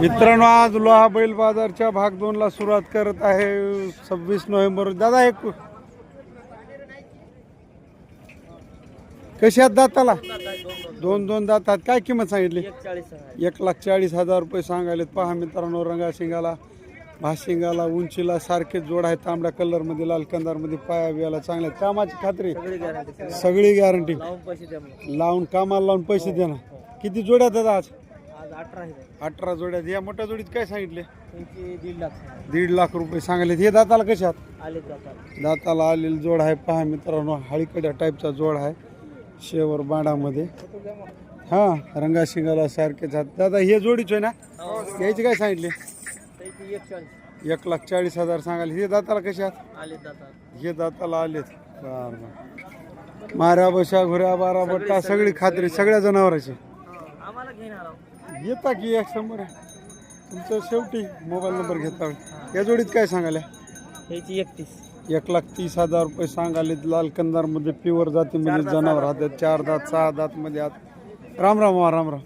मित्रांनो आज लोहा बैल बाजारच्या भाग दोन ला सुरुवात करत आहे सव्वीस नोव्हेंबर. दादा एक कशी आहेत दाताला? दोन दोन दात आहेत. काय किंमत सांगितली? एक लाख चाळीस हजार रुपये सांगायलेत. पहा मित्रांनो रंगा शिंगाला भाशिंगाला उंचीला सारखेच जोड आहे तांबड्या कलरमध्ये लाल कंदारमध्ये पाया बियाला चांगल्या. कामाची खात्री? सगळी गॅरंटी लावून कामाला लावून पैसे देणार किती जोड्या आज आज? अठरा आहे अठरा जोड्यात या मोठ्या जोडीत काय सांगितले? त्यांची दीड लाख दीड लाख रुपये सांगले हे दाताला कशात आले जातात दाताला आलेली जोड आहे. पहा मित्रांनो हळीकड्या टाईपचा जोड आहे. शेवर बाणामध्ये. हा रंगा शिंगाला सारखेच आहेत. दादा हे जोडीच आहे ना? यायचे काय सांगितले? त्यांची एक चाळीस एक लाख चाळीस हजार सांगाले हे दाताला कशात आले जातात हे दाताला आलेत. बर बर. माऱ्या बशा घुऱ्या बारा बट्टा सगळी खात्री सगळ्या जनावरांची. आम्हाला घेणार आहोत येता की एक शंभर. तुमचं शेवटी मोबाईल नंबर घेता या जोडीत काय सांगाल्या ह्याची एकतीस. एक लाख तीस हजार रुपये सांगाले लाल कंदारमध्ये प्युअर जातीमध्ये जनावर आहेत. चार दात सहा दात मध्ये आत राम राम वा राम राम.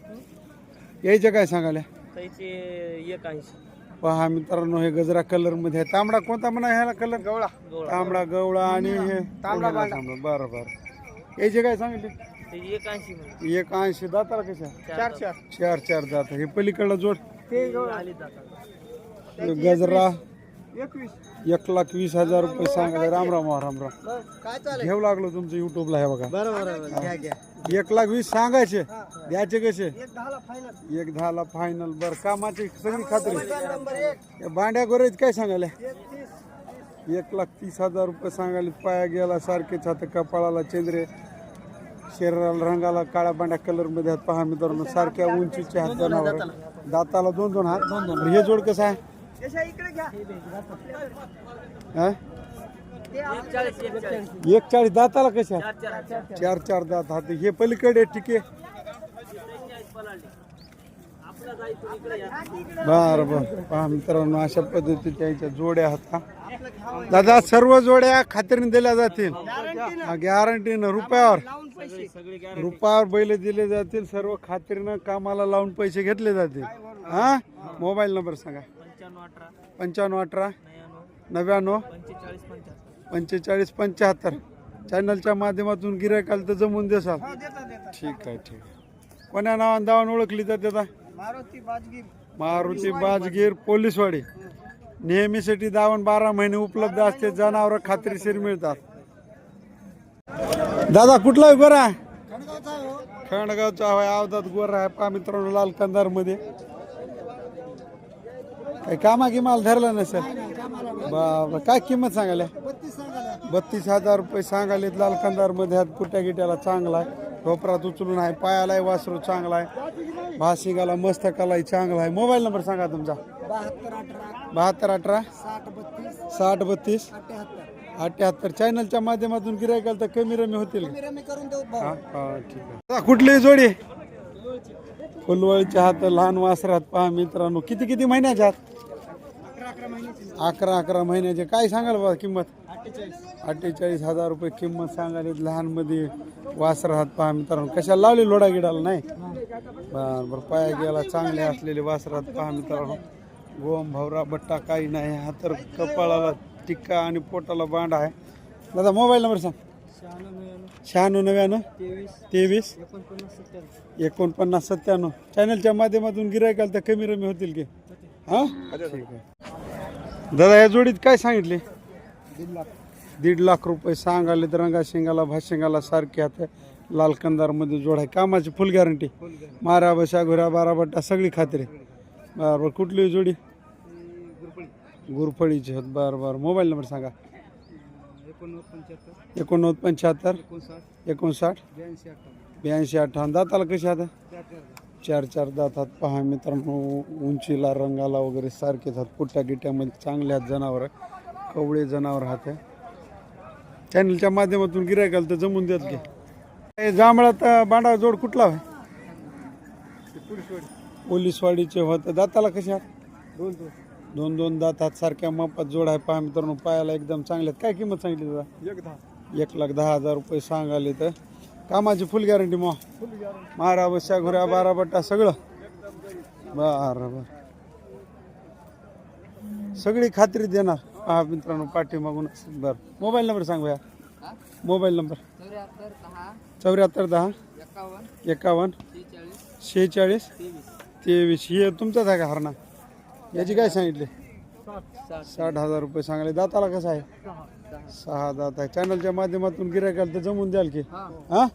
यायचे काय सांगाल्या त्याची एक ऐंशी पहा मित्रांनो हे गजरा कलरमध्ये आहे. तांबडा कोणता म्हणा ह्याला कलर गवळा. तांबडा गवळा आणि हे तांबडा तांबडा. बरं बरं. यायचे काय सांगितले? एक ऐंशी म्हणजे एक ऐंशी दाताला कशा? चार चार चार. चार दात. हे पलीकडला जोड. ते आले जातात गजरा. एकवीस. एक लाख वीस हजार रुपये सांगा. राम राम. राम राम काय चालेल घेऊ लागलो तुमचं युट्यूबला हे बघा. घ्या घ्या. एक लाख वीस सांगायचे. द्यायचे कसे? एक दहाला फायनल एक दहाला फायनल बर कामाची सगळी खात्री. नंबर एक. या बांड्या गोरेज काय सांगायला? एक लाख तीस हजार रुपये सांगायला पाया गेला सारखेच आता कपाळाला चंद्रे. शरीराला रंगाला काळ्या बांड्या कलरमध्ये आहेत. पहा मित्रांनो सारख्या उंचीचे हात जनावर. दाताला दोन दोन हात. दोन दोन हे जोड कसं आहे? यशा इकडे घ्या. हा? एक चाळीस दाताला कशा चार चार दात हात हे पलीकडे ठीक आहे. आपला जायचं इकडे या बर बर. पहा मित्रांनो अशा पद्धतीच्या याच्या जोड्या होता दादा सर्व जोड्या खात्रीने दिल्या जातील. गॅरंटीनं रुपयावर. रुपयावर बैल दिले जातील सर्व खात्रीनं कामाला लावून पैसे घेतले जातील. हा? मोबाईल नंबर सांगा. पंच्याण्णव अठरा. नव्याण्णव. पंचेचाळीस पंच्याहत्तर. चॅनलच्या माध्यमातून गिरायकाला तर जमून देसाल. ठीक आहे ठीक आहे. कोण्या नावाने दावाने ओळखली जाते आता? मारुती बाजगी मारुती बाजगीर पोलीसवाडी. नेहमीसाठी दावण बारा महिने उपलब्ध असते जनावर खात्रीशीर मिळतात. दादा कुठला गोरा? खंडगावचा होय अवधात गोरा आहे पा मित्रांनो लाल कंदारमध्ये काही कामा माल धरला नसेल बाबा काय किंमत सांगायला? बत्तीस हजार रुपये सांगालेत लाल कंदारमध्ये हात पुट्या गिट्याला चांगला आहे. ढोपरात उचलून आहे पायालाही वासरू चांगला आहे. भासिंगाला मस्तकालाही चांगला आहे. मोबाईल नंबर सांगा तुमचा. बहात्तर अठरा. बहात्तर अठरा. साठ बत्तीस. साठ बत्तीस. अठ्याहत्तर. चॅनलच्या माध्यमातून गिरायकाल तर कमी रमी होतील. मी करून देऊ. हा हा ठीक आहे. आता कुठली जोडी? फुलवळीच्या हात लहान वासरात पहा मित्रांनो. किती किती महिन्याच्या हात अकरा अकरा महिन्याची. काय सांगाल बा किंमत? अठ्ठेचाळीस हजार रुपये किंमत सांगाली. लहानमध्ये वासर हात पहा मित्रांनो. कशाला लावली लोडा गिडाला नाही? बर बर पाया गेला चांगले असलेले वासरात पहा मित्रांनो. गोम भवरा बट्टा काही नाही. हा तर कपाळाला टिक्का आणि पोटाला बांड आहे. दादा मोबाईल नंबर सांग. शहाण्णव नव्याण्णव तेवीस एकोणपन्नास सत्त्याण्णव. चॅनलच्या माध्यमातून गिरायकाल तर कमी रमी होतील की? हा? ठीक आहे. दादा या जोडीत काय सांगितले? दीड लाख दीड लाख रुपये सांगाले तर रंगा शेंगाला भातशेंगाला सारखे आता लाल कंदारमध्ये जोड आहे. कामाची फुल गॅरंटी मारा बशा घुरा बारा बट्टा सगळी खात्री बरोबर कुठली जोडी? गुरफळीची आहेत. बरं बरं. मोबाईल नंबर सांगा. एकोणनव्वद पंच्याहत्तर. एकोणनव्वद पंच्याहत्तर. एकोणसाठ. एकोणसाठ. ब्याऐंशी अठ्ठावन्न. ब्याऐंशी अठ्ठावन्न. दाताला कशी आता चार चार चार. चार दातात पहा मित्रांनो उंचीला रंगाला वगैरे सारखेच आहेत. पुट्ट्या गिट्ट्यामध्ये चांगले आहेत जनावर. कवळे जनावर हात आहे चॅनलच्या माध्यमातून गिरायकाल तर जमून देत घे हे जांभळात बांडा जोड कुठला आहे पोलीसवाडीचे होते. दाताला कसे आहात? दोन दोन. दोन दोन दात हात सारख्या मापात जोड आहे. पहा मित्रांनो पायाला एकदम चांगले आहेत. काय किंमत सांगितली दादा एक दहा. एक लाख दहा हजार रुपये सांगाले तर. कामाची फुल गॅरंटी मग. फुल गॅरंटी मारा बशा घुऱ्या बारा बट्टा सगळं. बरं बरं सगळी खात्री देणार. पहा मित्रांनो पाठीमागून. असेल. बरं. मोबाईल नंबर सांग भैया. Mobile number. चौऱ्याहत्तर दहा एकावन्न शेहेचाळीस तेवीस. हे तुमचाच आहे का हरणा? याची काय सांगितले? साठ हजार रुपये सांगले. दाताला कसं आहे? सहा दात आहे. चॅनलच्या माध्यमातून गिरायकाला तर जमून द्याल की. हा?